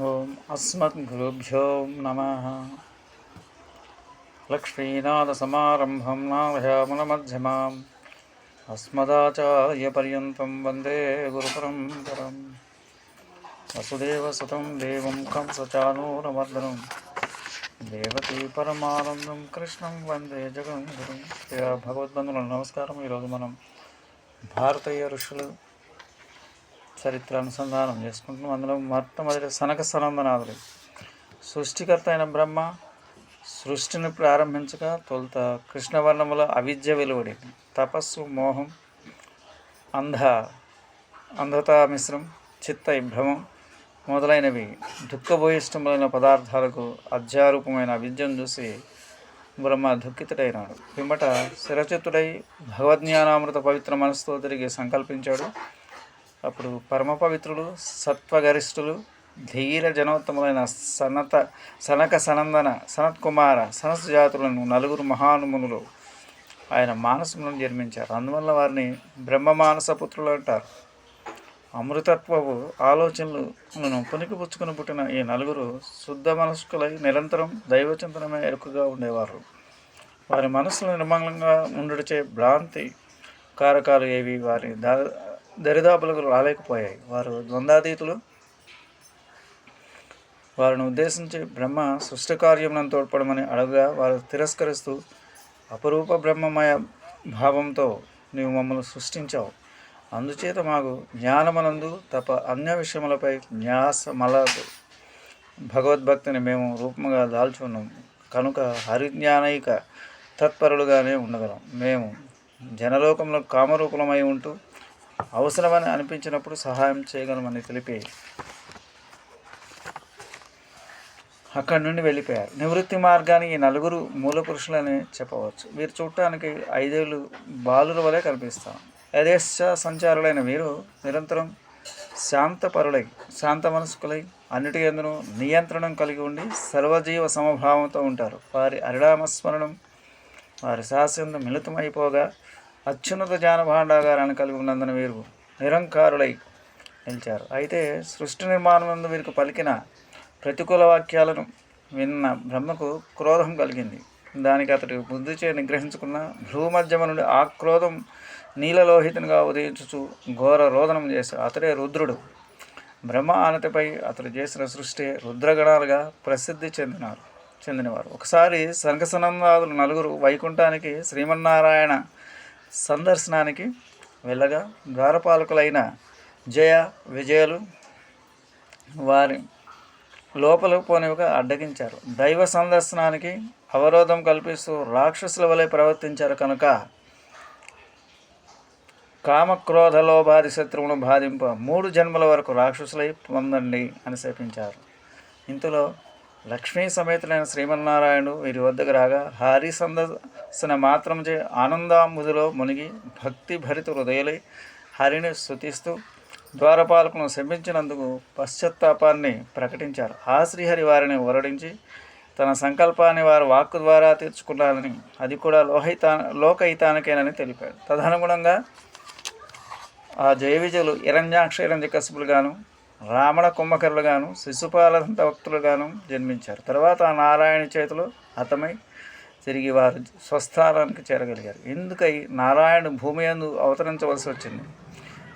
ఓం అస్మద్గురుభ్యో నమ. లక్ష్మీనాథసమారంభం నాభయామునమధ్యమాం అస్మదాచార్యపర్యంతం వందే గురుపరంపరం. వసుదేవసుతం దేవం కంసచానూరమర్దనం దేవతీ పరమానందం కృష్ణం వందే జగద్గురు. భగవద్బంధువులకు నమస్కారం. ఈరోజు మనం భారతీయ ఋషులు చరిత్ర అనుసంధానం చేసుకుంటున్నాం. అందులో మొట్టమొదటి సనక సనందనాథుడు. సృష్టికర్త అయిన బ్రహ్మ సృష్టిని ప్రారంభించగా తొలుత కృష్ణవర్ణముల అవిద్య వెలువడింది తపస్సు మోహం అంధ అంధతా మిశ్రం చిత్త భ్రమం మొదలైనవి దుఃఖభూయిష్టములైన పదార్థాలకు అధ్యారూపమైన అవిద్యను చూసి బ్రహ్మ దుఃఖితుడైనాడు. పిమ్మట శిరచిత్తుడై భగవజ్ఞానామృత పవిత్ర మనసుతో తిరిగి సంకల్పించాడు. అప్పుడు పరమ పవిత్రులు సత్వగరిష్ఠులు ధీర జనోత్తములైన సనత సనక సనందన సనత్ కుమార సనత్ జాతులను నలుగురు మహానుమునులు ఆయన మానసములను జన్మించారు. అందువల్ల వారిని బ్రహ్మ మానస పుత్రులు అంటారు. అమృతత్వపు ఆలోచనలను పునికిపుచ్చుకుని పుట్టిన ఈ నలుగురు శుద్ధ మనస్కులై నిరంతరం దైవచింతనమే ఎరుకగా ఉండేవారు. వారి మనసులో నిర్మలంగా ఉండుడిచే భ్రాంతి కారకాలు ఏవి? వారి దా దరిదాపులకు రాలేకపోయాయి. వారు ద్వంద్వాతీతులు వారిని ఉద్దేశించి బ్రహ్మ సృష్టి కార్యములను తోడ్పడమని అడగగా వారు తిరస్కరిస్తూ అపరూప బ్రహ్మమయ భావంతో నీవు మమ్మల్ని సృష్టించావు. అందుచేత మాకు జ్ఞానమనందు తప్ప అన్య విషయములపై న్యాస మలదు భగవద్భక్తిని మేము రూపముగా దాల్చున్నాం కనుక హరిజ్ఞానైక తత్పరులుగానే ఉండగలం. మేము జనలోకంలో కామరూపులమై ఉంటూ అవసరమని అనిపించినప్పుడు సహాయం చేయగలమని తెలిపి అక్కడి నుండి వెళ్ళిపోయారు. నివృత్తి మార్గాన్ని ఈ నలుగురు మూల పురుషులని చెప్పవచ్చు. వీరు చూడటానికి ఐదేళ్ళు బాలుల వలె కనిపిస్తాం యథేచ్ఛ సంచారులైన వీరు నిరంతరం శాంతపరులై శాంత మనస్కులై అన్నిటి ఎందును నియంత్రణం కలిగి ఉండి సర్వజీవ సమభావంతో ఉంటారు. వారి అరిడామస్మరణం వారి శాస్త్రంతో మిళితమైపోగా అత్యున్నత జానభాండాగారాన్ని కలిగి ఉన్నందున వీరు నిరంకారులై నిలిచారు. అయితే సృష్టి నిర్మాణం వీరికి పలికిన ప్రతికూల వాక్యాలను విన్న బ్రహ్మకు క్రోధం కలిగింది. దానికి అతడు బుద్ధిచే నిగ్రహించుకున్న భూమధ్యమ నుండి ఆ క్రోధం నీలలోహితునిగా ఉదయించుచు ఘోర రోదనం చేశాడు. అతడే రుద్రుడు. బ్రహ్మ ఆనతిపై అతడు చేసిన సృష్టి రుద్రగణాలుగా ప్రసిద్ధి చెందినారు చెందినవారు. ఒకసారి సంఘసనందాదులు నలుగురు వైకుంఠానికి శ్రీమన్నారాయణ సందర్శనానికి వెళ్ళగా ద్వారపాలకులైన జయ విజయలు వారి లోపల పోనివిగా అడ్డగించారు. దైవ సందర్శనానికి అవరోధం కల్పిస్తూ రాక్షసుల వలె ప్రవర్తించారు కనుక కామక్రోధ లోభాది శత్రువును బాధింప మూడు జన్మల వరకు రాక్షసులై పొందండి అని శపించారు. ఇంతలో లక్ష్మీ సమేతులైన శ్రీమన్నారాయణుడు వీరి వద్దకు రాగా హరి సందర్శన మాత్రం చే ఆనందాంబుదిలో మునిగి భక్తి భరిత హృదయలై హరిని స్థుతిస్తూ ద్వారపాలకును శమించినందుకు పశ్చాత్తాపాన్ని ప్రకటించారు. ఆ శ్రీహరి వారిని వరడించి తన సంకల్పాన్ని వారు వాక్కు ద్వారా తీర్చుకున్నారని అది కూడా లోహితా లోకహితానికేనని తెలిపాడు తదనుగుణంగా ఆ జయ విజయులు ఇరంజ ఇరంజకశిపులుగాను రావణ కుంభకరులుగాను శిశుపాలంత భక్తులుగాను జన్మించారు. తర్వాత ఆ నారాయణ చేతిలో హతమై తిరిగి వారు స్వస్థానానికి చేరగలిగారు. ఎందుకై నారాయణ భూమి యందు అవతరించవలసి వచ్చింది?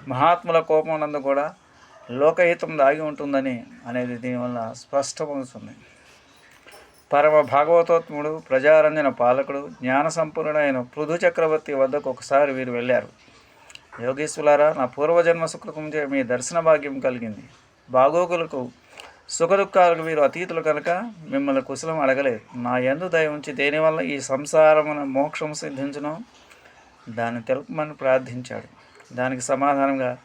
మహాత్ముల కోపం నందు కూడా లోకహితం దాగి ఉంటుందని అనేది దీనివల్ల స్పష్టమవుతుంది. పరమ భాగవతోత్ముడు ప్రజారంజన పాలకుడు జ్ఞాన సంపూర్ణుడైన పృథు చక్రవర్తి వద్దకు ఒకసారి వీరు వెళ్ళారు. యోగేశ్వరారా నా పూర్వజన్మ సుకృతంచే మీ దర్శన భాగ్యం కలిగింది. బాగోగులకు సుఖదుఖాలకు మీరు అతీతులు కనుక మిమ్మల్ని కుశలం అడగలేదు. నా ఎందు దయ ఉంచి దేనివల్ల ఈ సంసారమున మోక్షం సిద్ధించను? దాన్ని తెలుపమని ప్రార్థించాడు. దానికి సమాధానంగా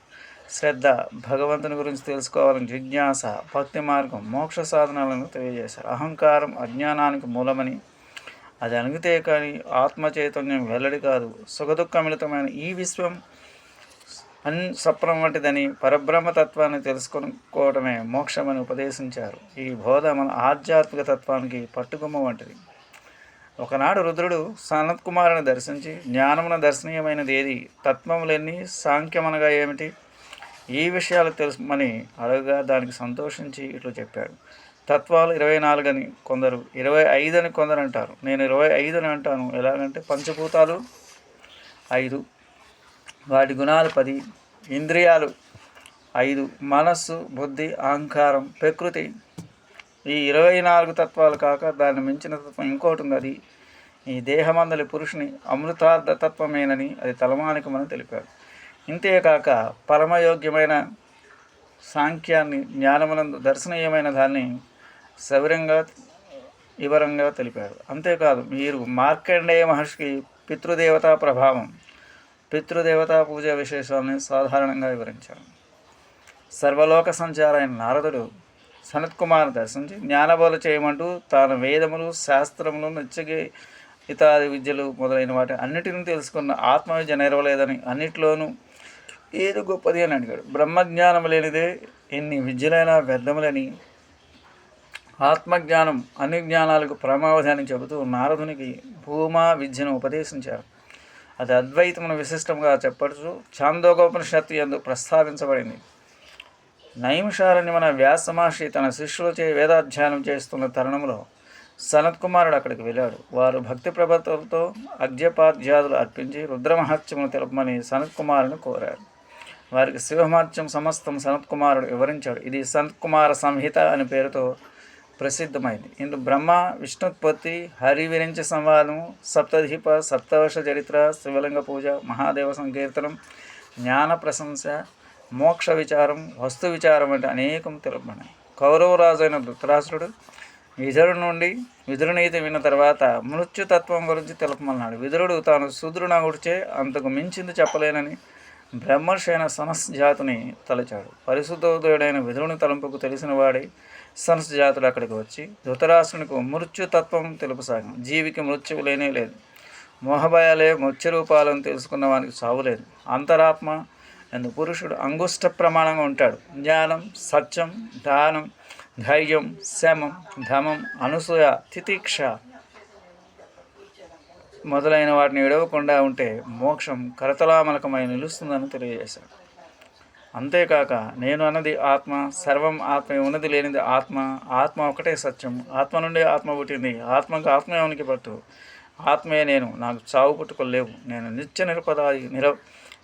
శ్రద్ధ భగవంతుని గురించి తెలుసుకోవాలని జిజ్ఞాస భక్తి మార్గం మోక్ష సాధనాలను తెలియజేశారు అహంకారం అజ్ఞానానికి మూలమని అది అణిగితే కానీ ఆత్మ చైతన్యం వెల్లడి కాదు. సుఖదుఖమిళితమైన ఈ విశ్వం అన్ వంటిదని వంటిదని పరబ్రహ్మతత్వాన్ని తెలుసుకోవడమే మోక్షమని ఉపదేశించారు. ఈ బోధ మన ఆధ్యాత్మిక తత్వానికి పట్టుకుమ్మ వంటిది. ఒకనాడు రుద్రుడు సనత్ కుమారుని దర్శించి జ్ఞానమున దర్శనీయమైనది ఏది? తత్వములెన్ని సాంఖ్యమనగా ఏమిటి? ఈ విషయాలు తెలుసుమని అడగగా దానికి సంతోషించి ఇట్లు చెప్పాడు. తత్వాలు ఇరవై నాలుగు అని కొందరు ఇరవై ఐదు అని కొందరు అంటారు నేను ఇరవై ఐదు అని అంటాను. ఎలాగంటే పంచభూతాలు ఐదు. వాటి గుణాలు పది. ఇంద్రియాలు ఐదు. మనస్సు బుద్ధి అహంకారం ప్రకృతి. ఈ ఇరవై నాలుగు తత్వాలు కాక దాన్ని మించిన తత్వం ఇంకోటి ఉంది అది ఈ దేహమందలి పురుషుని అమృతార్థ తత్వమేనని అది తలమానికమని తెలిపాడు ఇంతేకాక పరమయోగ్యమైన సాంఖ్యాన్ని జ్ఞానమునందు దర్శనీయమైన దాన్ని సవిరంగా వివరంగా తెలిపాడు అంతేకాదు మీరు మార్కండేయ మహర్షికి పితృదేవతా ప్రభావం పితృదేవతా పూజ విశేషాలని సాధారణంగా వివరించారు. సర్వలోక సంచారైన నారదుడు సనత్కుమార్ దర్శించి జ్ఞానబోధ చేయమంటూ తాను వేదములు శాస్త్రములు నిత్యగి ఇతాది విద్యలు మొదలైన వాటి అన్నిటిని తెలుసుకున్న ఆత్మవిద్య నెరవలేదని అన్నిటిలోనూ ఏది గొప్పది అని అడిగాడు. బ్రహ్మజ్ఞానం లేనిదే ఎన్ని విద్యలైనా వ్యర్థములని ఆత్మజ్ఞానం అన్ని జ్ఞానాలకు ప్రమావధి అని చెబుతూ నారదునికి భూమా విద్యను ఉపదేశించారు. అది అద్వైతమును విశిష్టంగా చెప్పచ్చు ఛాందోగోపనిషత్తు ఎందు ప్రస్తావించబడింది. నైమిషాలని మన వ్యాసమాషి తన శిష్యులచే వేదాధ్యయనం చేస్తున్న తరుణంలో సనత్ కుమారుడు అక్కడికి వెళ్ళాడు. వారు భక్తి ప్రబలతో అగ్జపాధ్యాదులు అర్పించి రుద్రమహత్యమును తెలపమని సనత్ కుమారుని కోరారు. వారికి శివమహత్యం సమస్తం సనత్ కుమారుడు వివరించాడు. ఇది సనత్ కుమార సంహిత అనే పేరుతో ప్రసిద్ధమైంది. ఇందు బ్రహ్మ విష్ణుత్పత్తి హరి విరించ సంవాదం సప్తధీప సప్తవర్ష చరిత్ర శివలింగ పూజ మహాదేవ సంకీర్తనం జ్ఞాన ప్రశంస మోక్ష విచారం వస్తు విచారం వంటి అనేకం తెలుపబడినాయి కౌరవరాజు అయిన ధృతరాష్ట్రుడు విదురుడి నుండి విధురునీతి విన్న తర్వాత మృత్యుతత్వం గురించి తెలుపమన్నాడు. విధురుడు తాను శూద్రునగుడిచే అంతకు మించింది చెప్పలేనని బ్రహ్మర్షైన సనస్ జాతిని తలచాడు. పరిశుద్ధోదయుడైన విధుని తలంపుకు తెలిసిన వాడే సనస్జాతుడు అక్కడికి వచ్చి ధృతరాష్ట్రునికు మృత్యుతత్వం తెలుపసాగం. జీవికి మృత్యువు లేనే లేదు. మోహభయాలే మృత్యరూపాలను తెలుసుకున్న వానికి సావులేదు అంతరాత్మ ఎందు పురుషుడు అంగుష్ట ప్రమాణంగా ఉంటాడు. జ్ఞానం సత్యం దానం ధైర్యం శమం ధమం అనసూయ తితీక్ష మొదలైన వాటిని విడవకుండా ఉంటే మోక్షం కరతలామలకమై నిలుస్తుందని తెలియజేశాడు. అంతేకాక నేను అన్నది ఆత్మ సర్వం ఆత్మ ఉన్నది లేనిది ఆత్మ ఆత్మ ఒకటే సత్యం ఆత్మ నుండి ఆత్మ పుట్టింది ఆత్మకు ఆత్మయోనికి పట్టు. ఆత్మే నేను నాకు చావు పుట్టుకోలేవు నేను నిత్య నిరుపదాది నిర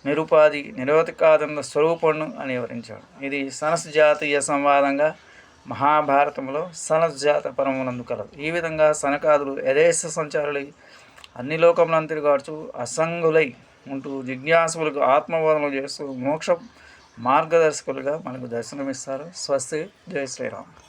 నిరుపాధి నిరవధికాదన్న స్వరూపణ్ణు అని వివరించాడు. ఇది సనస్ జాతీయ సంవాదంగా మహాభారతంలో సనస్జాత పరమునందు కలదు. ఈ విధంగా సనకాదులు యథేశ సంచారులై అన్ని లోకములను తిరగాడుచు అసంగులై ఉంటూ జిజ్ఞాసులకు ఆత్మబోధనలు చేస్తూ మోక్ష మార్గదర్శకులుగా మనకు దర్శనమిస్తారు. స్వస్తి. జై శ్రీరామ్.